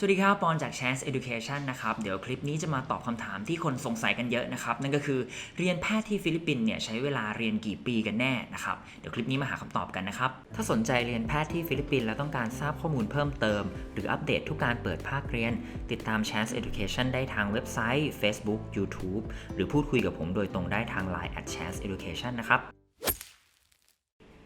สวัสดีครับ ปอนจาก Chance Education นะครับ เดี๋ยวคลิปนี้จะมาตอบคำถามที่คนสงสัยกันเยอะนะครับ นั่นก็คือเรียนแพทย์ที่ฟิลิปปินส์เนี่ยใช้เวลาเรียนกี่ปีกันแน่นะครับ เดี๋ยวคลิปนี้มาหาคำตอบกันนะครับ ถ้าสนใจเรียนแพทย์ที่ฟิลิปปินส์แล้วต้องการทราบข้อมูลเพิ่มเติม หรืออัปเดตทุกการเปิดภาคเรียน ติดตาม Chance Education ได้ทางเว็บไซต์ Facebook YouTube หรือพูดคุยกับผมโดยตรงได้ทาง Line at Chance Education นะครับ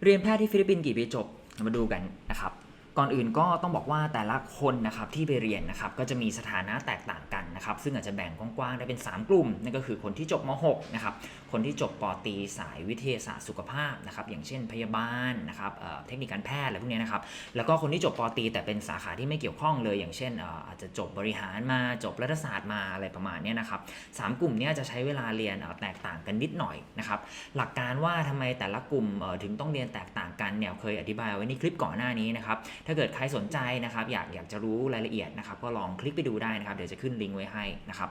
เรียนแพทย์ที่ฟิลิปปินส์กี่ปีจบ มาดูกันนะครับ ก่อนอื่นก็ต้องบอกว่าแต่ละคนนะครับที่ไปเรียนนะครับก็จะมีสถานะแตกต่างกัน นะครับซึ่งอาจจะแบ่งกว้างๆได้เป็น 3 กลุ่มนั่นก็คือคนที่จบม .6 นะครับคนที่จบปอตีสายวิทยาศาสตร์สุขภาพนะครับอย่างเช่นพยาบาลนะครับเเทคนิคการแพทย์อะไรพวกนี้นะครับแล้วก็คนที่จบปอตีแต่เป็นสาขาที่ไม่เกี่ยวข้องเลย อย่างเช่นอาจจะจบบริหารมาจบรัฐศาสตร์มาอะไรประมาณนี้นะครับสามกลุ่มนี้จะใช้เวลาเรียนแตกต่างกันนิดหน่อยนะครับหลักการว่าทำไมแต่ละกลุ่มถึงต้องเรียนแตกต่างกันเนี่ยเคยอธิบายไว้ในคลิปก่อนหน้านี้นะครับถ้าเกิดใครสนใจนะครับอยากอยากจะรู้รายละเอียดนะครับก็ลองคลิกไปดูได้นะครับเดี๋ยวจะขึ้นลิงก์ไว้ให้นะครับ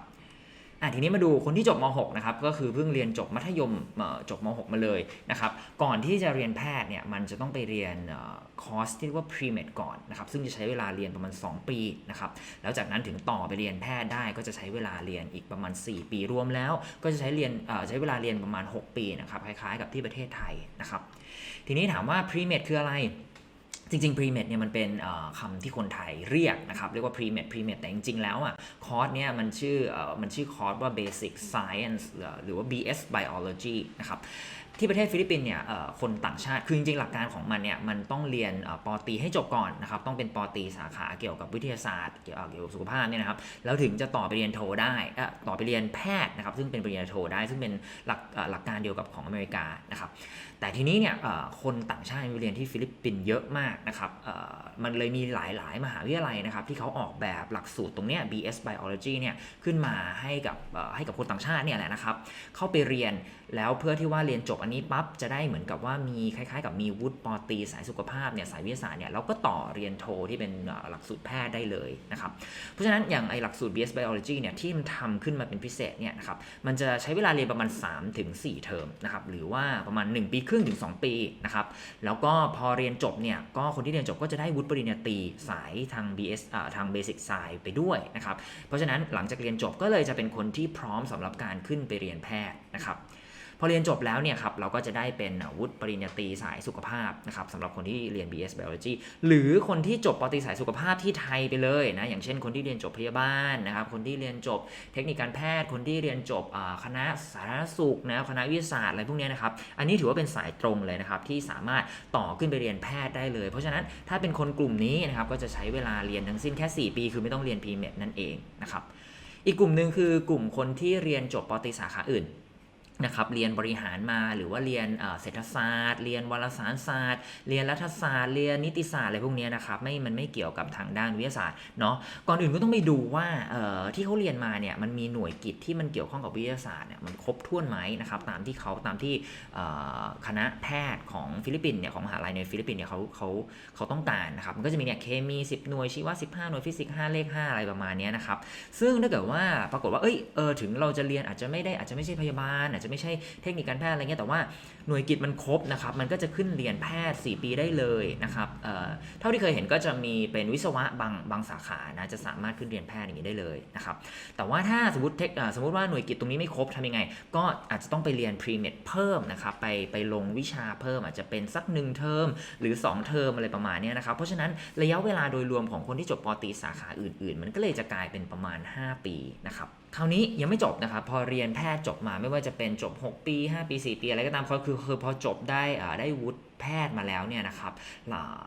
อะทีนี้มาดูคนที่จบม .6 นะครับก็คือเพิ่งเรียนจบมัธยมจบม .6 มาเลยนะครับก่อนที่จะเรียนแพทย์เนี่ยมันจะต้องไปเรียนอคอร์สที่เรียกว่า pre-med ก่อนนะครับซึ่งจะใช้เวลาเรียนประมาณ 2 ปีนะครับแล้วจากนั้นถึงต่อไปเรียนแพทย์ได้ก็จะใช้เวลาเรียนอีกประมาณ 4 ปีรวมแล้ว ก็จะใช้เรียนใช้เวลาเรียนประมาณ 6 ปีนะครับคล้ายๆกับที่ประเทศไทยนะครับทีนี้ถามว่า pre-med คืออะไร จริงๆ pre-med เนี่ยมันเป็นคำที่คนไทยเรียกนะครับ เรียกว่า pre-med pre-med แต่จริงๆ แล้วอะคอร์สเนี่ยมันชื่ออมันชื่อคอร์สว่า basic science หรือหรือว่า BS biology นะครับ ที่ประเทศฟิลิปปินส์เนี่ยคนต่างชาติ คือจริงๆ หลักการของมันเนี่ยมันต้องเรียนปอตีให้จบก่อนนะครับต้องเป็นปอตีสาขาเกี่ยวกับวิทยาศาสตร์เกี่ยวกับสุขภาพเนี่ยนะครับแล้วถึงจะต่อไปเรียนโทได้ต่อไปเรียนแพทย์นะครับซึ่งเป็นปริญญาโทได้ ซึ่งเป็นหลักหลักการเดียวกับของอเมริกานะครับแต่ทีนี้เนี่ยคนต่างชาติเรียนที่ฟิลิปปินส์เยอะมากนะครับมันเลยมีหลายๆ มหาวิทยาลัยนะครับที่เขาออกแบบหลักสูตรตรงเนี้ย BS Biology เนี่ยขึ้นมาให้กับให้กับคนต่างชาติเนี่ยแหละนะครับเข้าไปเรียนแล้วเพื่อที่ว่าเรียนจบอันนี้ปั๊บจะได้เหมือนกับว่ามีคล้ายๆ กับมีวุฒิปอตีสายสุขภาพเนี่ยสายวิทยาศาสตร์เนี่ยแล้วก็ต่อเรียนโทที่เป็นหลักสูตรแพทย์ได้เลยนะครับเพราะฉะนั้นอย่างไอหลักสูตร BS Biology เนี่ยที่มันทำขึ้นมาเป็นพิเศษเนี่ยนะครับมันจะใช้เวลาเรียนประมาณ 3-4ถึง4เทอมนะครับหรือว่าประมาณ 1 ปีครึ่งถึง 2 ปีนะครับแล้วก็พอเรียนจบเนี่ยก็คนที่เรียนจบก็จะได้วุฒิปริญญาตรีสายทาง BS อ่าทาง Basic Science ไปด้วยนะครับเพราะฉะนั้นหลังจากเรียนจบก็เลยจะเป็นคนที่พร้อมสำหรับการขึ้นไปเรียนแพทย์นะครับ พอเรียนจบแล้วเนี่ยครับเราก็จะได้เป็นวุฒิปริญญาตรีสายสุขภาพนะครับสำหรับคนที่เรียน BS Biology หรือคนที่จบปอตรีสายสุขภาพที่ไทยไปเลยนะอย่างเช่นคนที่เรียนจบพยาบาลนะครับคนที่เรียนจบเทคนิคการแพทย์ คนที่เรียนจบคณะสาธารณสุขนะคณะวิทยาศาสตร์อะไรพวกนี้นะครับอันนี้ถือว่าเป็นสายตรงเลยนะครับที่สามารถต่อขึ้นไปเรียนแพทย์ได้เลย เพราะฉะนั้นถ้าเป็นคนกลุ่มนี้นะครับก็จะใช้เวลาเรียนทั้งสิ้นแค่ 4 ปี คือไม่ต้องเรียน pre-med นั่นเองนะครับอีกกลุ่มหนึ่งคือกลุ่มคนที่เรียนจบปอตรีสาขาอื่น นะครับเรียนบริหารมาหรือว่าเรียนเอ่อเศรษฐศาสตร์ เรียนวารสารศาสตร์ เรียนรัฐศาสตร์ เรียนนิติศาสตร์อะไรพวกนี้นะครับไม่มันไม่เกี่ยวกับทางด้านวิทยาศาสตร์เนาะก่อนอื่นก็ต้องไปดูว่าเอ่อที่เขาเรียนมาเนี่ยมันมีหน่วยกิจที่มันเกี่ยวข้องกับวิทยาศาสตร์เนี่ยมันครบถ้วนไหมนะครับตามที่เขาตามที่คณะแพทย์ของฟิลิปปินส์เนี่ยของมหาลัยในฟิลิปปินส์เนี่ยเขาเขาเขาต้องการนะครับมันก็จะมีเนี่ยเคมี 10 หน่วยชีวะ15 หน่วยฟิสิกส์5เลข 5 อะไรประมาณนี้นะครับซึ่งถ้าเกิดว่าปรากฏว่าเอ้ยเออถึงเราจะเรียนอาจจะไม่ได้อาจจะไม่ใช่พยาบาลอาจจะไม่ใช่เทคนิคการแพทย์อะไรเงี้ยแต่ว่าหน่วยกิจมันครบนะครับมันก็จะขึ้นเรียนแพทย์ 4 ปีได้เลยนะครับเเท่าที่เคยเห็นก็จะมีเป็นวิศวะบางบางสาขานะจะสามารถขึ้นเรียนแพทย์อย่างนี้ได้เลยนะครับแต่ว่าถ้าสมมติเทคสมมติว่าหน่วยกิจตรงนี้ไม่ครบทำยังไง ก็อาจจะต้องไปเรียน pre-med เพิ่มนะครับไปไปลงวิชาเพิ่มอาจจะเป็นสัก1เทอมหรือ 2 เทอมอะไรประมาณนี้นะครับเพราะฉะนั้นระยะเวลาโดยรวมของคนที่จบปอตีสาขาอื่น ๆ มันก็เลยจะกลายเป็นประมาณ 5 ปีนะครับคราวนี้ยังไม่จบนะครับพอเรียนแพทย์จบมาไม่ว่าจะเป็นจบ 6 ปี 5 ปี 4 ปี อะไรก็ตามก็คือคือพอจบได้อ่าได้วุฒิแพทย์มาแล้วเนี่ยนะครับอ่า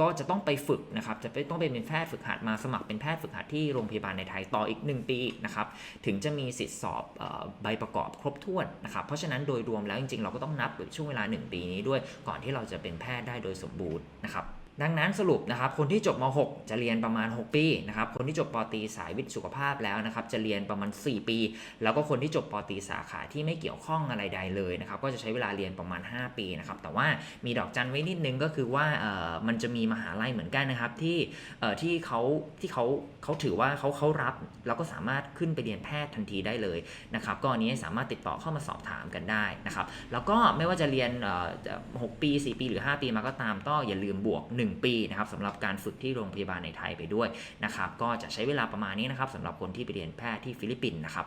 ก็จะต้องไปฝึกนะครับ จะไปต้องไปเป็นแพทย์ฝึกหัดมาสมัครเป็นแพทย์ฝึกหัดที่โรงพยาบาลในไทยต่ออีก 1 ปีนะครับ ถึงจะมีสิทธิ์สอบอใบประกอบครบถ้วนนะครับ เพราะฉะนั้นโดยรวมแล้วจริงๆ เราก็ต้องนับช่วงเวลา 1 ปีนี้ด้วย ก่อนที่เราจะเป็นแพทย์ได้โดยสมบูรณ์นะครับ ดังนั้นสรุปนะครับคนที่จบม .6 จะเรียนประมาณ 6 ปีนะครับคนที่จบปตรีสายวิทย์สุขภาพแล้วนะครับจะเรียนประมาณ 4 ปี แล้วก็คนที่จบปตรีสาขาที่ไม่เกี่ยวข้องอะไรใดเลยนะครับก็จะใช้เวลาเรียนประมาณ 5 ปีนะครับแต่ว่ามีดอกจันไว้นิดนึงก็คือว่าเออมันจะมีมหาลัยเหมือนกันนะครับที่เออที่เขาที่เขาเขาถือว่าเขาเขารับแล้วก็สามารถขึ้นไปเรียนแพทย์ทันทีได้เลยนะครับก็อันนี้สามารถติดต่อเข้ามาสอบถามกันได้นะครับแล้วก็ไม่ว่าจะเรียนเออ6ปี 4 ปีหรือ 5 ปีมาก็ตามก็อย่าลืมบวก1 1 ปีนะครับสำหรับการฝึกที่โรงพยาบาลในไทยไปด้วยนะครับก็จะใช้เวลาประมาณนี้นะครับสำหรับคนที่ไปเรียนแพทย์ที่ฟิลิปปินส์นะครับ